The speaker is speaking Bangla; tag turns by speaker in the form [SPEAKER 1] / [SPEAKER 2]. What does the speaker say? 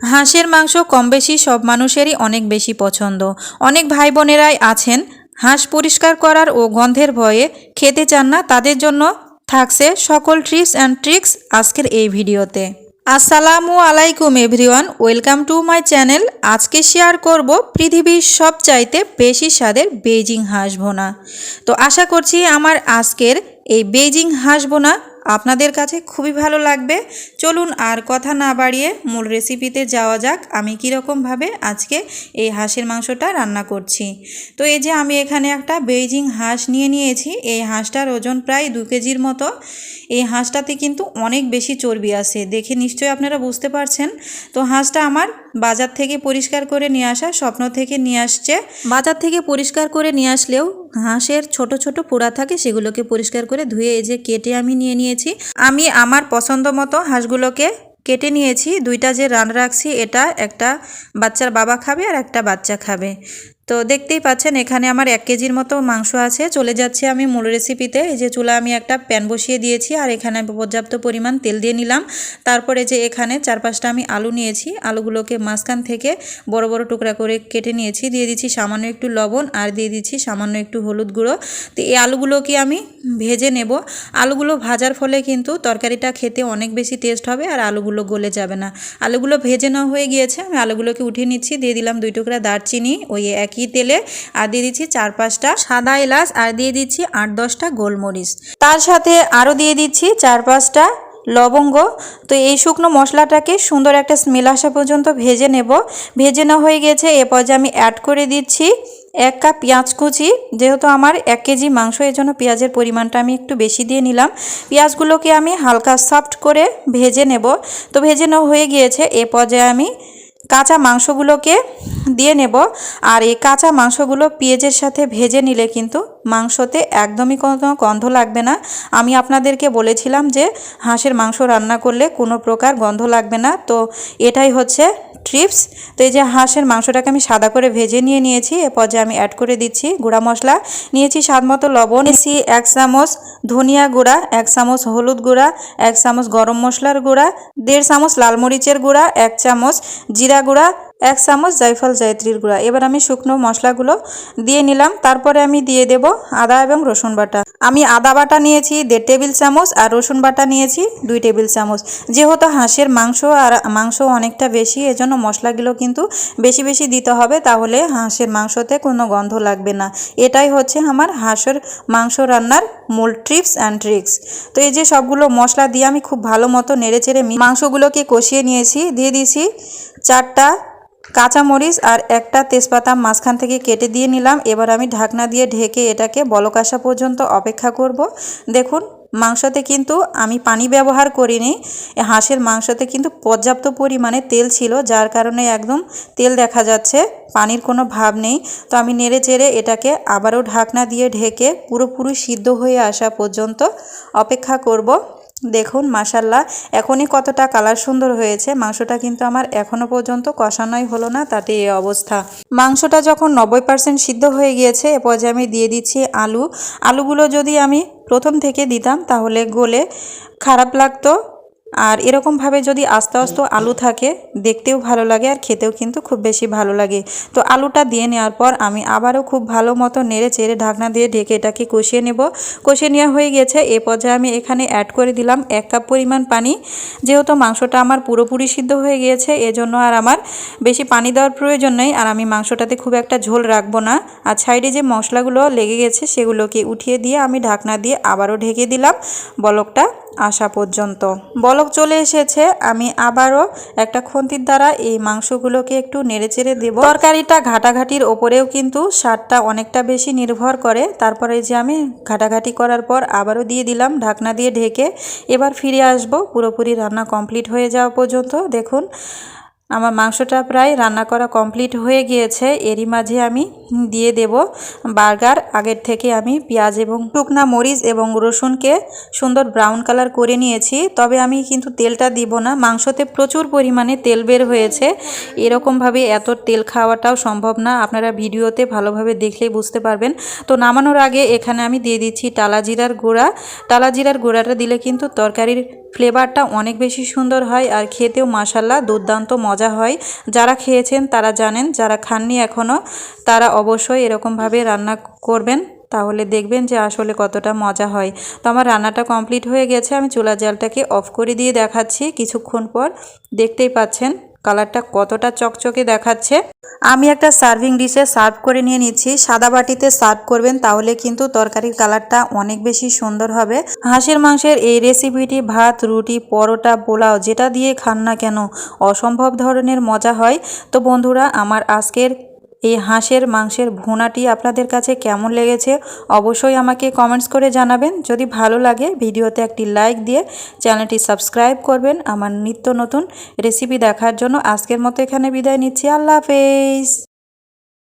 [SPEAKER 1] হাঁসের মাংস কম বেশি সব মানুষেরই অনেক বেশি পছন্দ। অনেক ভাই বোনেরাই আছেন, হাঁস পরিষ্কার করার ও গন্ধের ভয়ে খেতে চান না, তাদের জন্য থাকছে সকল ট্রিপস অ্যান্ড ট্রিক্স আজকের এই ভিডিওতে। আসসালামু আলাইকুম everyone, welcome to my channel. আজকে শেয়ার করব পৃথিবীর সবচাইতে বেশি স্বাদের বেজিং হাঁস ভোনা। তো আশা করছি আমার আজকের এই বেজিং হাঁস ভোনা আপনাদের কাছে খুবই ভালো লাগবে। চলুন আর কথা না বাড়িয়ে মূল রেসিপিতে যাওয়া যাক, আমি কীরকমভাবে আজকে এই হাঁসের মাংসটা রান্না করছি। তো এই যে আমি এখানে একটা বেইজিং হাঁস নিয়ে নিয়েছি, এই হাঁসটার ওজন প্রায় দু কেজির মতো। এই হাঁসটাতে কিন্তু অনেক বেশি চর্বি আছে, দেখে নিশ্চয়ই আপনারা বুঝতে পারছেন। তো হাঁসটা আমার বাজার থেকে পরিষ্কার করে নিয়ে আসা স্বপ্ন থেকে নিয়ে আসছে। বাজার থেকে পরিষ্কার করে নিয়ে আসলেও হাঁসের ছোট ছোট পোড়া থাকে সেগুলোকে পরিষ্কার করে ধুয়ে এই যে কেটে আমি নিয়ে নিয়েছি। আমি আমার পছন্দ মতো হাঁসগুলোকে কেটে নিয়েছি। দুইটা যে রান রাখছি, এটা একটা বাচ্চার বাবা খাবে আর একটা বাচ্চা খাবে। তো দেখতেই পাচ্ছেন, এখানে আমার এক কেজির মতো মাংস আছে। চলে যাচ্ছে আমি মূল রেসিপিতে এই যে চুলা আমি একটা প্যান বসিয়ে দিয়েছি আর এখানে পর্যাপ্ত পরিমাণ তেল দিয়ে নিলাম। তারপরে যে এখানে চার পাঁচটা আমি আলু নিয়েছি। আলুগুলোকে মাঝখান থেকে বড় বড় টুকরা করে কেটে নিয়েছি। দিয়ে দিচ্ছি সামান্য একটু লবণ আর দিয়ে দিচ্ছি সামান্য একটু হলুদ গুঁড়ো। তো এই আলুগুলোকে আমি ভেজে নেব। আলুগুলো ভাজার ফলে কিন্তু তরকারিটা খেতে অনেক বেশি টেস্ট হবে আর আলুগুলো গলে যাবে না। আলুগুলো ভেজে নেওয়া হয়ে গিয়েছে। আমি আলুগুলোকে উঠিয়ে নিচ্ছি। দিয়ে দিলাম দুই টুকরা দারচিনি। ওই একই তেলে আর দিয়ে দিচ্ছি চার পাঁচটা সাদা এলাচ আর দিয়ে দিচ্ছি আট দশটা গোলমরিচ। তার সাথে আরও দিয়ে দিচ্ছি চার পাঁচটা লবঙ্গ। তো এই শুকনো মশলাটাকে সুন্দর একটা স্মেল আসা পর্যন্ত ভেজে নেব। ভেজে নেওয়া হয়ে গেছে, এ পর্যায়ে আমি অ্যাড করে দিচ্ছি এক কাপ পেঁয়াজ কুচি। যেহেতু আমার এক কেজি মাংস এর জন্য পেঁয়াজের পরিমাণটা আমি একটু বেশি দিয়ে নিলাম। পেঁয়াজগুলোকে আমি হালকা সফট করে ভেজে নেব। তো ভেজে নেওয়া হয়ে গিয়েছে, এ পর্যায়ে আমি কাঁচা মাংসগুলোকে দিয়ে নেব। আর এই কাঁচা মাংসগুলো পেঁয়াজের সাথে ভেজে নিলে কিন্তু মাংসতে একদমই কোনো গন্ধ লাগবে না। আমি আপনাদেরকে বলেছিলাম যে হাঁসের মাংস রান্না করলে কোনো প্রকার গন্ধ লাগবে না। তো এটাই হচ্ছে ট্রিপস। তো এই যে হাঁসের মাংসটাকে আমি সাদা করে ভেজে নিয়ে নিয়েছি, এ পর্যায়ে আমি অ্যাড করে দিচ্ছি গুঁড়া মশলা। নিয়েছি স্বাদ মতো লবণ, নিয়েছি এক চামচ ধনিয়া গুঁড়া, এক চামচ হলুদ গুঁড়া, এক চামচ গরম মশলার গুঁড়া, দেড় চামচ লাল মরিচের গুঁড়া, এক চামচ জিরা গুঁড়া এক চামচ জায়ফল জায়ত্রীর গুঁড়া। এবার আমি শুকনো মশলাগুলো দিয়ে নিলাম। তারপরে আমি দিয়ে দেব আদা এবং রসুন বাটা। আমি আদা বাটা নিয়েছি, দেড় টেবিল চামচ, আর রসুন বাটা নিয়েছি দুই টেবিল চামচ। যেহেতু হাঁসের মাংস আর মাংস অনেকটা বেশি, এজন্য মশলাগুলো কিন্তু বেশি বেশি দিতে হবে, তাহলে হাঁসের মাংসতে কোনো গন্ধ লাগবে না। এটাই হচ্ছে আমার হাঁসের মাংস রান্নার মূল ট্রিপস অ্যান্ড ট্রিক্স। তো এই যে সবগুলো মশলা দিয়ে আমি খুব ভালো মতো নেড়ে চেড়ে মাংসগুলোকে কষিয়ে নিয়েছি। দিয়ে দিয়েছি চারটা কাঁচামরিচ আর একটা তেজপাতা মাঝখান থেকে কেটে দিয়ে নিলাম। এবার আমি ঢাকনা দিয়ে ঢেকে এটাকে বলক আসা পর্যন্ত অপেক্ষা করব। দেখুন, মাংসতে কিন্তু আমি পানি ব্যবহার করিনি। হাঁসের মাংসতে কিন্তু পর্যাপ্ত পরিমাণে তেল ছিল, যার কারণে একদম তেল দেখা যাচ্ছে, পানির কোনো ভাব নেই। তো আমি নেড়ে চেড়ে এটাকে আবারও ঢাকনা দিয়ে ঢেকে পুরোপুরি সিদ্ধ হয়ে আসা পর্যন্ত অপেক্ষা করব। দেখুন মাসাল্লাহ এখনই কতটা কালার সুন্দর হয়েছে। মাংসটা কিন্তু আমার এখনও পর্যন্ত কষানোই হলো না, তাতে এই অবস্থা। মাংসটা যখন নব্বই পার্সেন্ট সিদ্ধ হয়ে গিয়েছে, এ পর্যায়ে আমি দিয়ে দিচ্ছি আলু। আলুগুলো যদি আমি প্রথম থেকে দিতাম, তাহলে গলে খারাপ লাগতো। আর এরকমভাবে যদি আস্তে আস্তে আলু থাকে, দেখতেও ভালো লাগে আর খেতেও কিন্তু খুব বেশি ভালো লাগে। তো আলুটা দিয়ে নেওয়ার পর আমি আবারও খুব ভালো মতো নেড়ে চেড়ে ঢাকনা দিয়ে ঢেকে এটাকে কষিয়ে নেব। কষিয়ে নেওয়া হয়ে গেছে, এ পর্যায়ে আমি এখানে অ্যাড করে দিলাম এক কাপ পরিমাণ পানি। যেহেতু মাংসটা আমার পুরোপুরি সিদ্ধ হয়ে গিয়েছে, এজন্য আর আমার বেশি পানি দেওয়ার প্রয়োজন নেই আর আমি মাংসটাতে খুব একটা ঝোল রাখব না। আর সাইডে যে মশলাগুলো লেগে গেছে, সেগুলোকে উঠিয়ে দিয়ে আমি ঢাকনা দিয়ে আবারও ঢেকে দিলাম। বলকটা আসা পর্যন্ত। বলক চলে এসেছে, আমি আবারও একটা খন্তির দ্বারা এই মাংসগুলোকে একটু নেড়েচেড়ে দেব। তরকারিটা ঘাটাঘাটির ওপরেও কিন্তু স্বাদটা অনেকটা বেশি নির্ভর করে। তারপরে যে আমি ঘাটাঘাটি করার পর আবারও দিয়ে দিলাম, ঢাকনা দিয়ে ঢেকে এবার ফিরে আসব। পুরোপুরি রান্না কমপ্লিট হয়ে যাওয়া পর্যন্ত। দেখুন, আমার মাংসটা প্রায় রান্না করা কমপ্লিট হয়ে গিয়েছে। এরই মাঝে আমি দিয়ে দেব বার্গার। আগের থেকে আমি পেঁয়াজ এবং শুকনা মরিচ এবং রসুনকে সুন্দর ব্রাউন কালার করে নিয়েছি। তবে আমি কিন্তু তেলটা দিব না, মাংসতে প্রচুর পরিমাণে তেল বের হয়েছে। এরকমভাবে এত তেল খাওয়াটাও সম্ভব না, আপনারা ভিডিওতে ভালোভাবে দেখলেই বুঝতে পারবেন। তো নামানোর আগে এখানে আমি দিয়ে দিচ্ছি টালা জিরার গুঁড়া। টালা জিরার গুঁড়াটা দিলে কিন্তু তরকারির ফ্লেভারটা অনেক বেশি সুন্দর হয় আর খেতেও মাসাল্লা দুর্দান্ত মজা হয়। যারা খেয়েছেন তারা জানেন, যারা খাননি এখনও, তারা অবশ্যই এরকমভাবে রান্না করবেন, তাহলে দেখবেন যে আসলে কতটা মজা হয়। তো আমার রান্নাটা কমপ্লিট হয়ে গেছে, আমি চুলা জালটাকে অফ করে দিয়ে দেখাচ্ছি কিছুক্ষণ পর। দেখতেই পাচ্ছেন, কালারটা কতটা চকচকে দেখাচ্ছে। আমি একটা সার্ভিং ডিশে সার্ভ করে নিয়ে নিচ্ছি, সাদা বাটিতে সার্ভ করবেন, তাহলে কিন্তু তরকারির কালারটা অনেক বেশি সুন্দর হবে। হাঁসের মাংসের এই রেসিপিটি, ভাত, রুটি, পরোটা, পোলাও, যেটা দিয়ে খান না কেন, অসম্ভব ধরনের মজা হয়। তো বন্ধুরা, আমার আজকের এই হাঁসের, মাংসের ভুনাটি আপনাদের কাছে কেমন লেগেছে অবশ্যই আমাকে কমেন্টস করে জানাবেন। যদি ভালো লাগে ভিডিওতে একটি লাইক দিয়ে চ্যানেলটি সাবস্ক্রাইব করবেন। আমার নিত্য নতুন রেসিপি দেখার জন্য আজকের মতো এখানে বিদায় নিচ্ছি। আল্লাহ হাফেজ।